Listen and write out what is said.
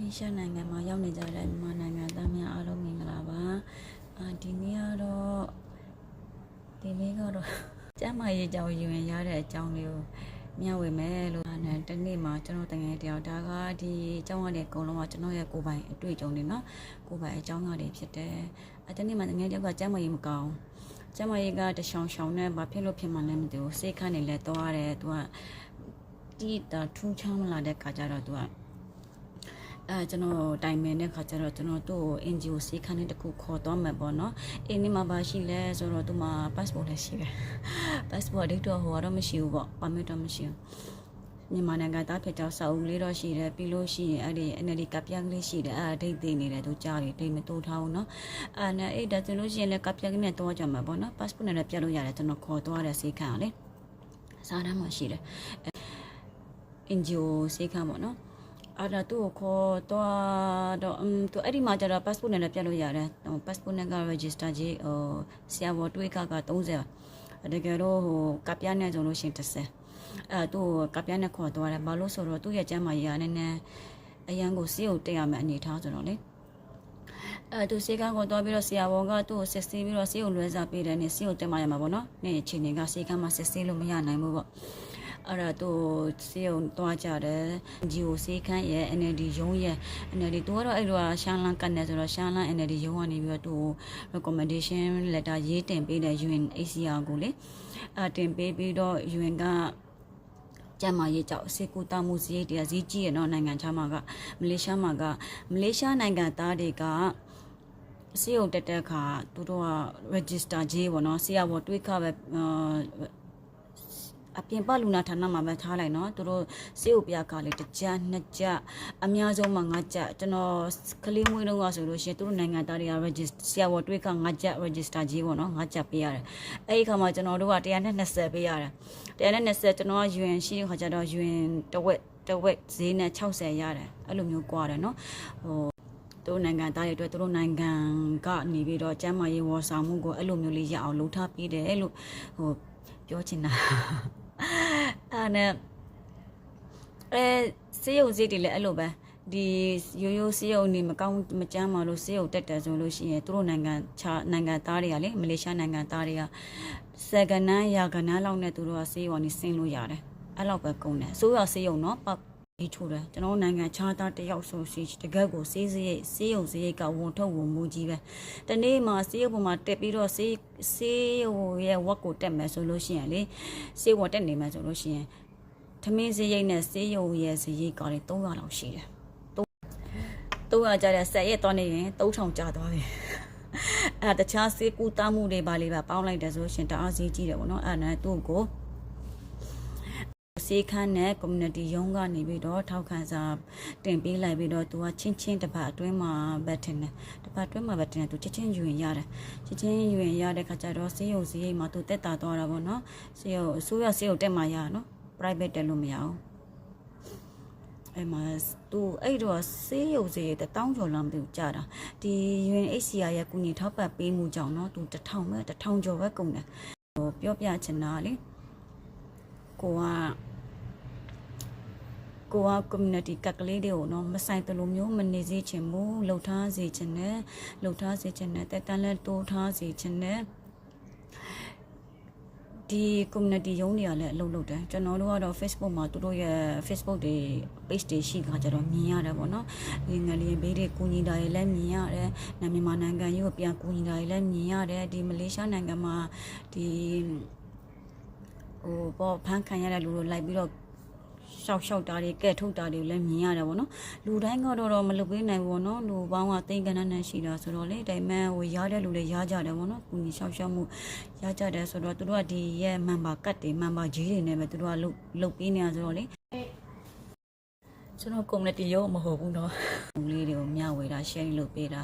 နီးရှားနိုင်ငံမှာရောက်နေကြတဲ့မြန်မာနိုင်ငံသားများအားလုံးမင်္ဂလာပါအာဒီနေ့ကတော့ဒီနေ့ကတော့ကျမ်းမာရေးကြောင့်ယူရင်ရတဲ့အကြောင်းလေးကိုမျှဝေမယ်လို့နဲ့တနေ့မှာကျွန်တော်တငယ်တယောက်ဒါကဒီအကြောင်းကနေအကုန်လုံးကကျွန်တော်ရဲ့ကိုယ်ပိုင်အတွေ့အကြုံတွေနော်ကိုယ်ပိုင်အကြောင်းကနေဖြစ်တယ်အဲတနေ့မှာတငယ်တယောက်ကကျမ်းမာရေးမကောင်းကျမကြီးကတရှောင်ရှောင်နဲ့ဘာဖြစ်လို့ဖြစ်မှလဲမသိဘူးစိတ်ခန့်နေလဲသွားတယ်သူကတိတာထူးချမ်းလာတဲ့ခါကျတော့သူက အဲကျွန်တော်တိုင်ပင်တဲ့ခါကျတော့ကျွန်တော်သူ့ကို NGO စီခန်းလေးတစ်ခုခေါ်တော့မယ်ပေါ့နော်။အင်းဒီမှာပါရှိလဲဆိုတော့သူမှာ passport လည်းရှိတယ်။ passport ဒိတ်တော့ဟိုကတော့မရှိဘူးပေါ့။ permit တော့မရှိဘူး။မြန်မာနိုင်ငံသားဖြစ်ကြောင်းစာအုပ်လေးတော့ရှိတယ်ပြီးလို့ရှိရင်အဲ့ဒီ NLD ကပြက်ကလေးရှိတယ်အဲ့ဒါဒိတ်သိနေတယ်သူကြားတယ်ဒိတ်မတိုးထားဘူးနော်အဲ့နဲ့အဲ့ဒါဆိုလို့ရှိရင်လည်းကပြက်ကလေးနဲ့တော့ကြမှာပေါ့နော် passport နဲ့လည်းပြတ်လို့ရတယ်ကျွန်တော်ခေါ်သွားတဲ့စီခန်းကလေစားတမ်းမှရှိတယ် NGO စီခန်းပေါ့နော် အဲ့ဒါသူ့ကိုခေါ်တော့တော့အမ်သူအဲ့ဒီမှာကျတော့ passport နဲ့လည်းပြတ်လို့ရတယ်ဟို passport နဲ့က register ကြီးဟိုဆရာဘောတွေးကက30ပါတကယ်တော့ဟိုကပြနဲ့ဆိုလို့ရှိရင်30အဲ့သူ့ကပြနဲ့ခေါ်သွားတယ်ဘာလို့ဆိုတော့သူ့ရဲ့ကျမ်းမာရေးကနည်းနည်းအရန်ကိုစီးကိုတက်ရမယ်အနေထားဆိုတော့လေအဲသူစေကန်းကိုတော့ပြီးတော့ဆရာဝန်ကသူ့ကိုစစ်ဆေးပြီးတော့ဆေးကိုလွှဲစားပေးတယ်နေဆေးကိုတက်မှရမှာပေါ့နော်။နေ့အချိန်တွေကစေကန်းမှာစစ်ဆေးလို့မရနိုင်ဘူးပေါ့။ အဲ့ဒါသူစေုံတွားကြတယ်ဂျီကိုစေခန်းရဲ့ NLD ရုံးရဲ့ NLD သူကတော့အဲ့လိုကရှမ်းလန်းကတ်နေဆိုတော့ရှမ်းလန်း NLD ရုံးကနေပြီးတော့သူ recommendation letter ရေးတင်ပေးတယ် UNHCR ကိုလေအတင်ပေးပြီးတော့ UN ကကျမ်းမာရေးကြောင့်စေကူတာမှုစရိတ်တရားဈေးကြီးရတော့နိုင်ငံခြားမှာကမလေးရှားမှာကမလေးရှားနိုင်ငံသားတွေကစေုံတက်တဲ့အခါသူတို့က register ကြီးပေါ့နော်ဆရာဘောတွေးခပဲ အာအပြင်ပလူနာဌာနမှာပဲထားလိုက်နော်သူတို့စေုပ်ပြကလေးတစ်ကြနှစ်ကြအများဆုံးမှငါးကြကျွန်တော်ကလေးမွေးတော့ကဆိုလို့ရှိရင်သူတို့နိုင်ငံသားတွေက register ဆရာဘောတွေးကငါးကြ register ကြီးပေါ့နော်ငါးကြပေးရတယ်အဲ့ဒီခါမှာကျွန်တော်တို့က120ပေးရတယ်120ကျွန်တော်က UN ရှိတဲ့ခါကျတော့ UN တဝက်တဝက်ဈေးနဲ့60ရတယ်အဲ့လိုမျိုးကွာတယ်နော်ဟိုသူတို့နိုင်ငံသားတွေအတွက်သူတို့နိုင်ငံကနေပြီးတော့ကျမ်းမာရေးဝေါ်ဆောင်မှုကိုအဲ့လိုမျိုးလေးရအောင်လုပ်ထားပေးတယ်လို့ဟိုပြောချင်တာအဲ့ နဲ့အဲစေယုံစေးတွေလည်းအဲ့လိုပဲဒီရိုးရိုးစေယုံနေမကောင်းမကြမ်းပါလို့စေယုံတက်တယ်ဆိုလို့ရှိရင်သူတို့နိုင်ငံခြားနိုင်ငံသားတွေကလေမလေးရှားနိုင်ငံသားတွေကစကနန်းရာကနန်းလောက်နဲ့သူတို့ကစေယုံနေဆင်းလို့ရတယ်အဲ့လောက်ပဲကုန်တယ်ဆိုရစေယုံနော်ပတ် ဒီထိုးတယ်ကျွန်တော်နိုင်ငံခြားသားတယောက်ဆိုစီတကက်ကိုစေးစရိတ်စေးရုံစရိတ်ကဝန်ထုတ်ဝန်မူကြီးပဲတနေ့မှာစေးရုံပေါ်မှာတက်ပြီးတော့စေးစေးရုံရဲ့ဝက်ကိုတက်မယ်ဆိုလို့ရှိရင်လေစေးဝက်တက်နေမယ်ဆိုလို့ရှိရင်ထမင်းစရိတ်နဲ့စေးရုံရဲ့စရိတ်ကလည်း300လောက်ရှိတယ်300ကျတဲ့ဆက်ရက်သွားနေရင်3000ကျသွားပြီအဲ့တခြားစေးကူတာမှုတွေပါလေးပါပေါင်းလိုက်တယ်ဆိုရှင်တအားဈေးကြီးတယ်ဗောနော်အဲ့ဒါနဲ့သူ့ကို စေခန်းနဲ့ community ရုံးကနေပြီးတော့ထောက်ခံစာတင်ပေးလိုက်ပြီးတော့သူကချင်းချင်းတစ်ပတ်အတွင်းမှာပဲတင်တယ်တစ်ပတ်အတွင်းမှာပဲတင်တယ်သူချင်းချင်းယူရင်ရတယ်ချင်းချင်းယူရင်ရတဲ့ခါကျတော့စေးရုံစရိတ်မှာသူတက်တာသွားတာပေါ့နော်စေးရုံအစိုးရစေးရုံတက်မှာရနော် private တက်လို့မရအောင်အဲ့မှာသူအဲ့တော့စေးရုံစရိတ်တောင်းကျော်လောက်မသိဘူးကြာတာဒီ UNHCR ရဲ့ကုညီထောက်ပံ့ပေးမှုကြောင့်နော်သူတစ်ထောင်ပဲတစ်ထောင်ကျော်ပဲကုန်တယ်ဟိုပြောပြချင်တာလေကိုက ကိုက community ကကလေးတွေကိုနော်မဆိုင်တလို့မျိုးမနေစေချင်ဘူးလှုပ်ထားစေချင်တယ်လှုပ်ထားစေချင်တယ်တက်တန်းလဲတိုးထားစေချင်တယ်ဒီ community ရုံးတွေကလည်းအလုပ်လုပ်တယ်ကျွန်တော်တို့ကတော့ Facebook မှာသူတို့ရဲ့ Facebook တွေ page တွေရှိခါကြတော့မြင်ရတယ်ပေါ့နော်ဒီငလျင်ဘေးတွေကူညီတာတွေလည်းမြင်ရတယ်နာမည်မနိုင်ငံကြီးကိုပြန်ကူညီတာတွေလည်းမြင်ရတယ်ဒီမလေးရှားနိုင်ငံမှာဒီဟိုပေါ့ဖန်ခံရတဲ့လူတို့လိုက်ပြီးတော့ ရှောက်ရှောက်တာတွေကဲထုတ်တာတွေလည်းမြင်ရတယ်ဗောနော်လူတိုင်းကတော့တော့မလုပ်ပေးနိုင်ဘူးဗောနော်လူပေါင်းကတိန်ကနန်းနဲ့ရှိတာဆိုတော့လေဒါပေမဲ့ဟိုရားတဲ့လူတွေရားကြတယ်ဗောနော်ကုညီရှောက်ရှောက်မှုရားကြတယ်ဆိုတော့သူတို့ကဒီရဲ့မန်ပါကတ်တွေမန်ပါကြီးတွေနဲ့ပဲသူတို့ကလုတ်လုတ်ပေးနေရဆိုတော့လေကျွန်တော် community ရောမဟုတ်ဘူးเนาะလူလေးတွေကိုမျှဝေတာ share လုပ်ပေးတာ